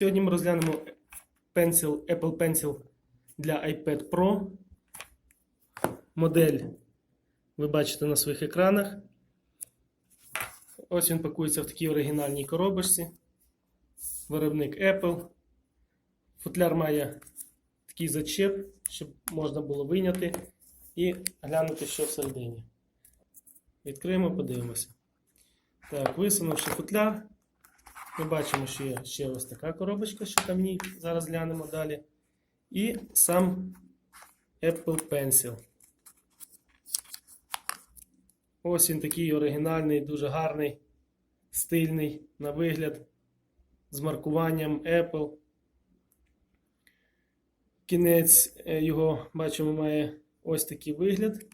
Сьогодні ми розглянемо Pencil, Apple Pencil для iPad Pro. Модель ви бачите на своїх екранах. Ось він пакується в такій оригінальній коробочці. Виробник Apple. Футляр має такий зачеп, щоб можна було вийняти і глянути, що всередині. Відкриємо, подивимося. Так, висунувши футляр. Ми бачимо, що є ще ось така коробочка, що там ній. Зараз глянемо далі. І сам Apple Pencil. Ось він такий оригінальний, дуже гарний, стильний на вигляд. З маркуванням Apple. Кінець е, його, бачимо, має ось такий вигляд.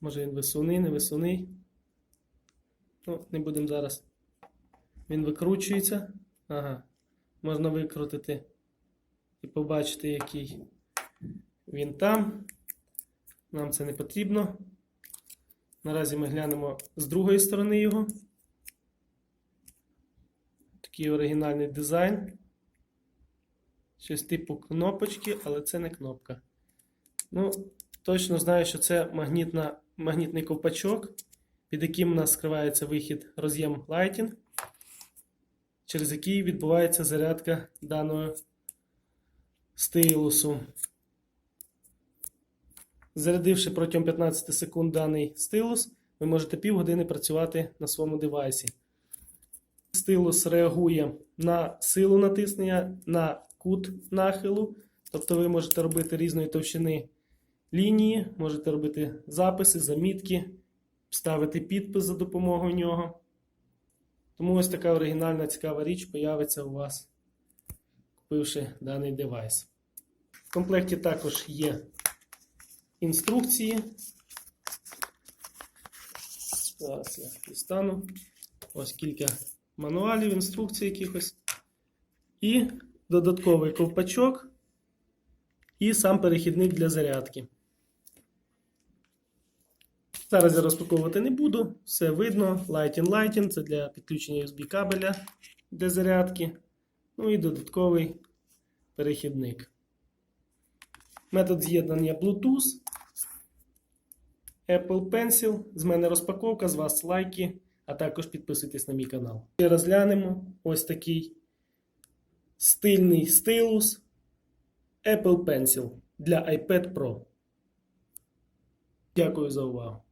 Може він висуний, не висуний. Ну, не будемо зараз. Він викручується. Ага. Можна викрутити і побачити, який він там. Нам це не потрібно. Наразі ми глянемо з другої сторони його. Такий оригінальний дизайн. Щось типу кнопочки, але це не кнопка. Ну, точно знаю, що це магнітна, магнітний ковпачок, під яким у нас скривається вихід роз'єм Lighting через який відбувається зарядка даного стилусу. Зарядивши протягом 15 секунд даний стилус, ви можете півгодини працювати на своєму девайсі. Стилус реагує на силу натиснення, на кут нахилу. Тобто ви можете робити різної товщини лінії, можете робити записи, замітки, ставити підпис за допомогою нього. Тому ось така оригінальна цікава річ появиться у вас, купивши даний девайс. В комплекті також є інструкції. Зараз я дістану. Ось кілька мануалів, інструкцій якихось. І додатковий ковпачок, і сам перехідник для зарядки. Зараз я розпаковувати не буду, все видно. Lighting Lighting це для підключення USB кабеля для зарядки. Ну і додатковий перехідник. Метод з'єднання Bluetooth. Apple Pencil. З мене розпаковка, з вас лайки, а також підписуйтесь на мій канал. І розглянемо ось такий стильний стилус Apple Pencil для iPad Pro. Дякую за увагу.